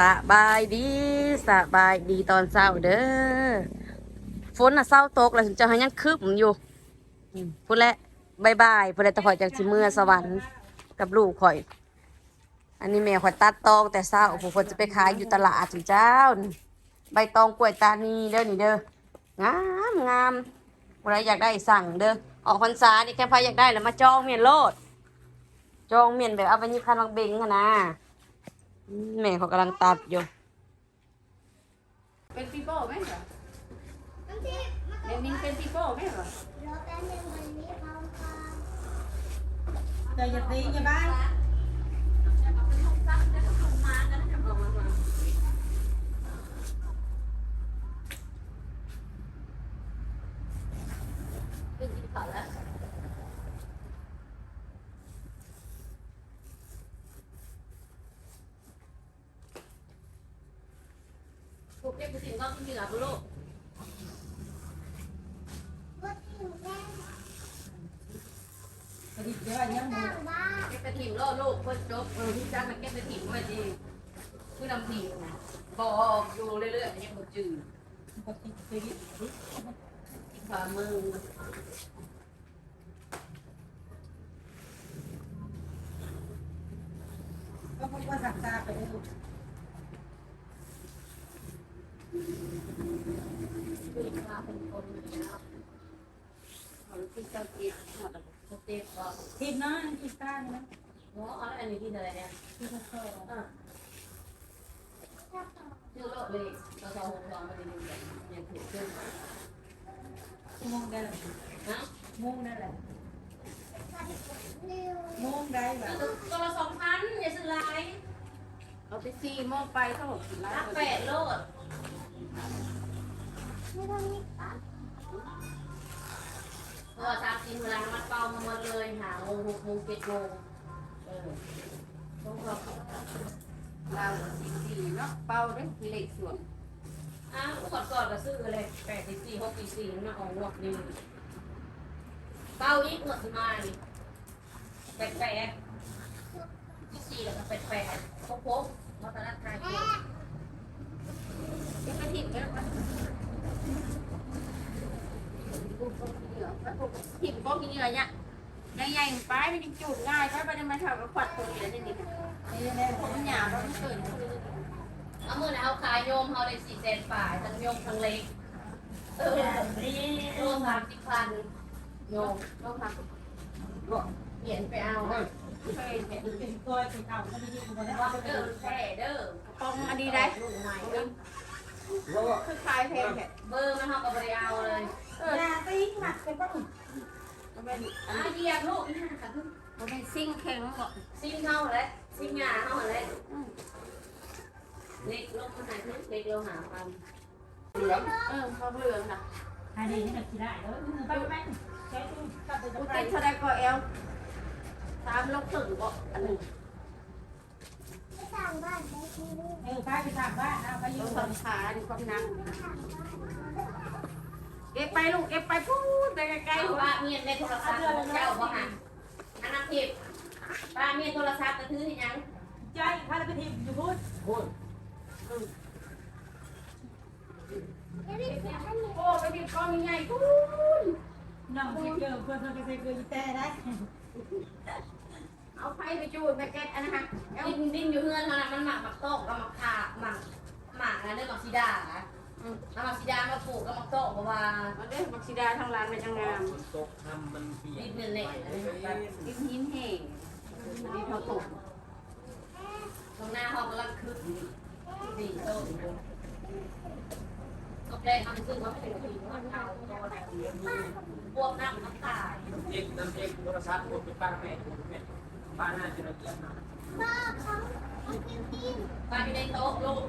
สบายดีสบายดีตอนเช้าเด้อฝนน่ะเศร้าตกแล้วถึงจะหายังคืบอยู่พูดแล้วบายบายพูดแล้วแต่ข่อยจากสิเมื่อสวรรค์กับลูกข่อย อันนี้แม่ข่อยตัดตองแต่เช้าผู้คนจะไปขายอยู่ตลาดถึงเจ้า ใบตองกล้วยตานีเด้อนี่เด้องามงามใครอยากได้สั่งเด้อออกพรรษานี่แค่พายอยากได้แล้วมาจองเมียนโลด จองเมียนแบบเอาไปยิบคันบักเบงอะนะ แม่เขากำลังตัดอยู่ เป็นปีโป้ไหมเหรอเดมินเป็นปีโป้ไหมเหรอใจอย่าตีอย่าบ้าน ถูกเก็บไปถึงก็กินเหลือบุลูกกระดิบเยอะยังมือเก็บไปถิ่มโลดลูกเพิ่นจบเออที่จ้างมันเก็บไปถิ่มไว้ดีคือดำถิ่มนะบอกอยู่เรื่อยๆยังบ่จืดกระดิบกระดิบฝ่ามือก็พบว่าสักตาไปดูคือ ข้าเป็นคนอย่างนี้เนาะเอาที่เจ้าคิดหมดแล้วก็เจ็บก็ทีมน้อยทีมตาเนี่ยเนะเอาอันนี้ที่อะไรเนี่ยที่เขาเข้าอะชื่อโลดเลยเราสองหกสองมาดีๆแบบยังถูกขึ้นม่งได้แหละนะม่งได้แหละม่งได้แบบตัวละสองพันอย่าซื้อหลายเอาไปสี่โมงไปเขาบอกกินแล้วรักแปดโลด เพราะว่าชาจีนเวลามันเป่ามาหมดเลยหาโมงหกโมงเจ็ดโมงเออต้องรอเราสี่สี่เนาะเป่าด้วยเล็กส่วนอ้าวก่อนก่อนก็ซื้อเลยแปดสิบสี่หกสิบสี่มาของงวดนี้เป่าอีกงวดมานี่แปดแปดที่สี่แล้วก็แปดแปดพกพกวัฒนธรรมไทยเก็บไปถิ่มไปแล้วถิ่มก็มีเหงื่อเนี่ยใหญ่ๆไปมันยังจูดง่ายไปไปได้มาเท่ากับขวัดตัวนี้นี่นี่นี่แน่ผมมันหยาบแล้วมันเกิดเอามือนะเอาขายโยมเอาเลยสี่เซนฝ่ายทั้งโยมทั้งเล็กเออนี่โยมสามสิบพันโยมเราค่ะเปลี่ยนไปเอาเคยเห็นเป็นตัวเป็นเก่าก็ไม่ยืมคนได้ว่าเด้อแค่เด้อปองอันนี้ได้ลูกใหม่เด้อ คือคลายแพงแค่เบอร์มันเท่ากับบริเอาเลยอย่าตีหมัดเป็นป้องมันเป็นอะเหยียบลูกมันเป็นซิ่งแข็งบอกซิมเท่าแล้วซิมหยาเท่าแล้วเล็กลงมาหาเล็กเราหาพันเหลืองเออเขามเหลืองค่ะอันนี้นี่กินได้แล้วไปไปใช้ตู้ตัดไปตรกูงไหนติดเท่าไรก็เอลสามลบถึงก็อันหนึ่ง เออไปไปทำบ้านเอาไปอยู่องขาดีความนักเก็บไปลูกเก็บไปพูดไปไกลๆหัวป้าเมียนในโทรศัพท์ของเจ้าบ่หันอันนั้นผิดป้าเมียนโทรศัพท์ก็ถือยังใจข้าราชทีมอยู่พูดพูดโอ้ไปดิบก้อนใหญ่พูดน้องเชื่อเพื่อนเพื่อนก็ใส่เกลือแต่ได้ เอาไฟไปจูดไปแก๊สอันนะคะเอลดิ้นดิ้นอยู่เฮือนเท่านั้นมันหมักหมักโต๊ะกับหมักขาหมักหมักอะไรเรื่องหมักซีดาอะเอาหมักซีดามาปลูกกับหมักโต๊ะเพราะว่ามาเด้อมักซิดาทางร้านมันยังงามตกทำมันเปียดิ้กนเป็นเหล็กอะไรแบบดินหินแห้งอันนี้เขาตกตรงหน้าห้องกำลังคึกสี่โต๊ะอยู่ตกแรกทำซึ่งว่าเป็นผีมันเอาตัวไหนพวกน้ำน้ำตายเอกน้ำเอกโทรศัพท์หมดไปป้าแม่หมดไปบ้านน่าจะระเกียบนะป้าอยู่ในโต๊ะลูก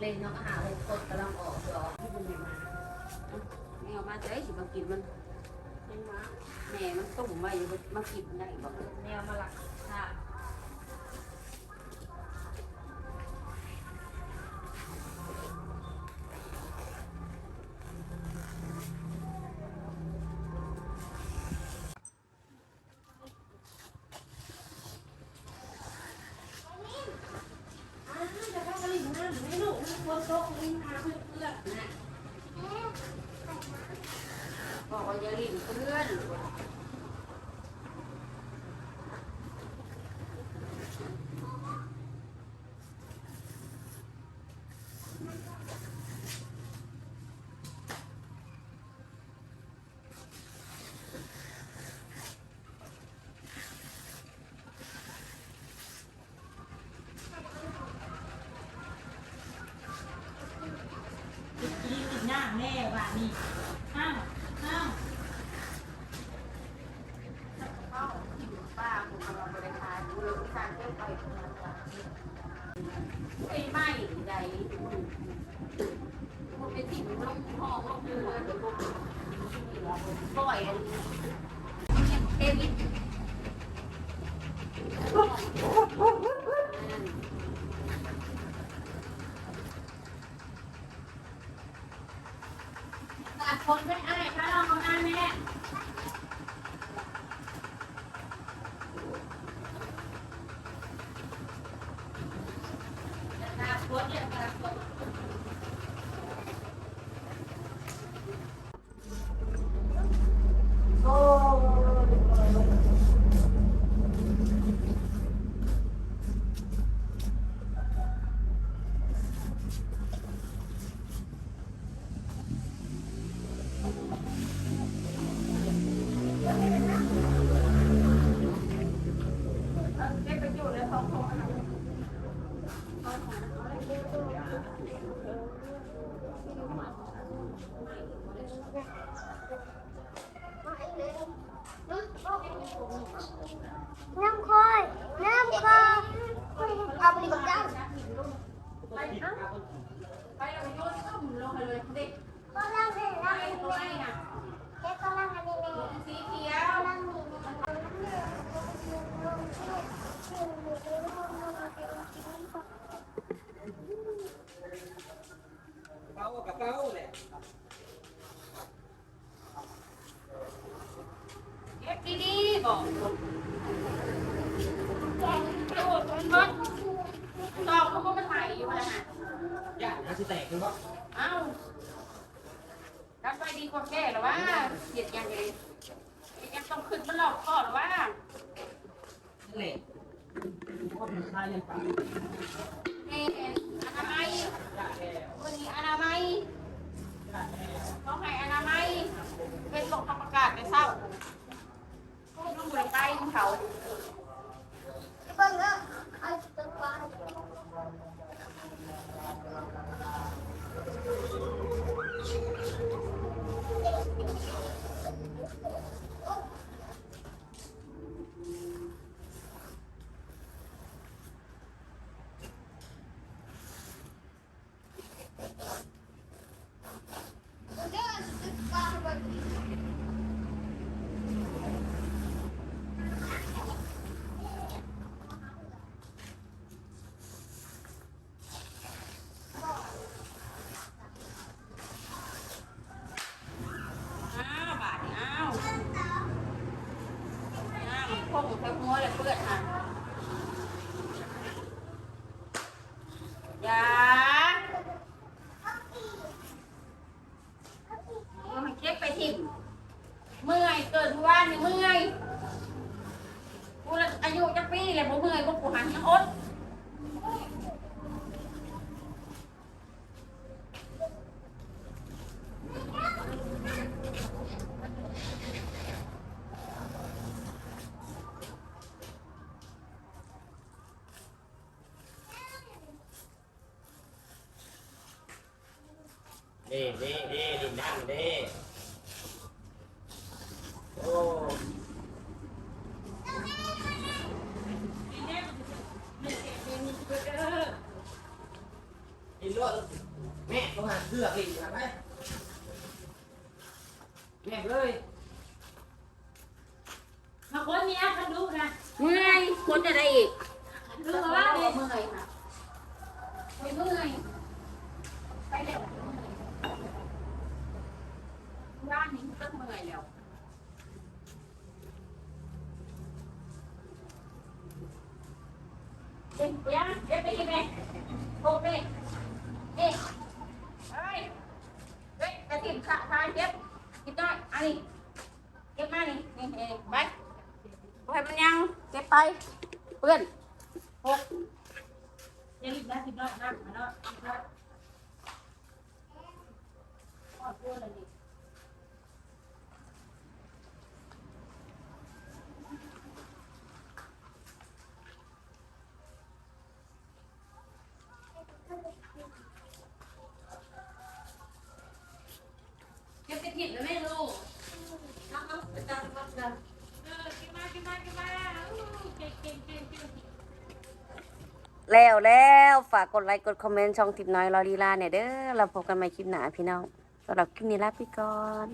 เล่นน้องอาหารหกคนกำลังออกหรอที่มันไม่มาไม่ออกมาจะได้สิมากินมันไม่มาแม่มันต้มไว้อยู่มันกินได้บอกแมวมาหลัก แม่ว่ะนี่อ้าวอ้าวเข้ากินป้าคุณกำลังบริการดูเลยการเก็บไปคนละไอ้ไม่ใดมันเป็นสิ่งที่ต้องห้องต้องเรือเดี๋ยวพวกปล่อยเอวิท ตัดคนไม่อ้ายถ้าเราเอาหน้าแม่ นาคตเนี่ยนาคต น้ำคอยน้ำคอยเอาไปดีกว่าจ้าไปเอาไปเอาโยนต้มลงไปเลยเด็ก ก็ล่างให้ ไป ล่างให้ ตัวไอ้น่ะ แค่ก็ล่างให้แม่ สีเขียว ล่างนี่ เป้ากับเป้าแหละ เก็บ ดีๆบอกโดดมันบดตอกเขาก็มาถ่ายอยู่นะฮะย่านมันสิแตกคือว่าเอ้ารับไปดีกว่าแก่หรอวะเกลียดยังไงยังต้องขึ้นมันหลอกก่อหรอวะนั่นแหละก็เป็นคายยันปากเอ็นอนามัยย่านแล้ววันนี้อนามัยย่านแล้วต้องให้อนามัยเป็นลงทำประกาศในเศร้า องบริไปของเขา เบิ่งเด้อไอ้ตึกบ้าน อ้าวบาดนี่อ้าวอ้าวพวกหมูแค่หัวเลยเพื่อนอะ อย่าเอามันเก็บไปทิ่มเมื่อยเกิดว่านนี่เมื่อยกูละอายุจักปีเลยบ่เมื่อยบ่กูหันยังอด ด้เด้เด้ดินดังเด้โอ้ดินรถแม่ต้องหาเสือกดินครับไปแม่เลยมาคนเนี้ยคันดูนะเมื่อยคนจะได้อีกดูว่าเมื่เด็อยค่ะไม่เมื่อยไปเร็ว ร้านนี้ต้องเมื่อยแล้วเด็กยังเด็กไปกินไหมโอเคเอ๊ะเฮ้ยเฮ้ยกระถิ่นขาทายเก็บกินได้อันนี้เก็บมานี่นี่เองไปไปมันยังเก็บไปเพื่อนหกยังอีกได้สิบรอบนะมาเนาะสิบรอบขอดตัวเลย บนแล้วแม่ลูกน้ำน้ำจังจังจังเออกินมากินมากินมาอู้เก่งเก่งเก่งเก่งแล้วแล้วฝากกดไลค์กดคอมเมนต์ช่องทิปน้อยรอลีลาเนี่ยเด้อเราพบกันใหม่คลิปหน้าพี่น้องสำหรับคลิปนี้ลาไปก่อน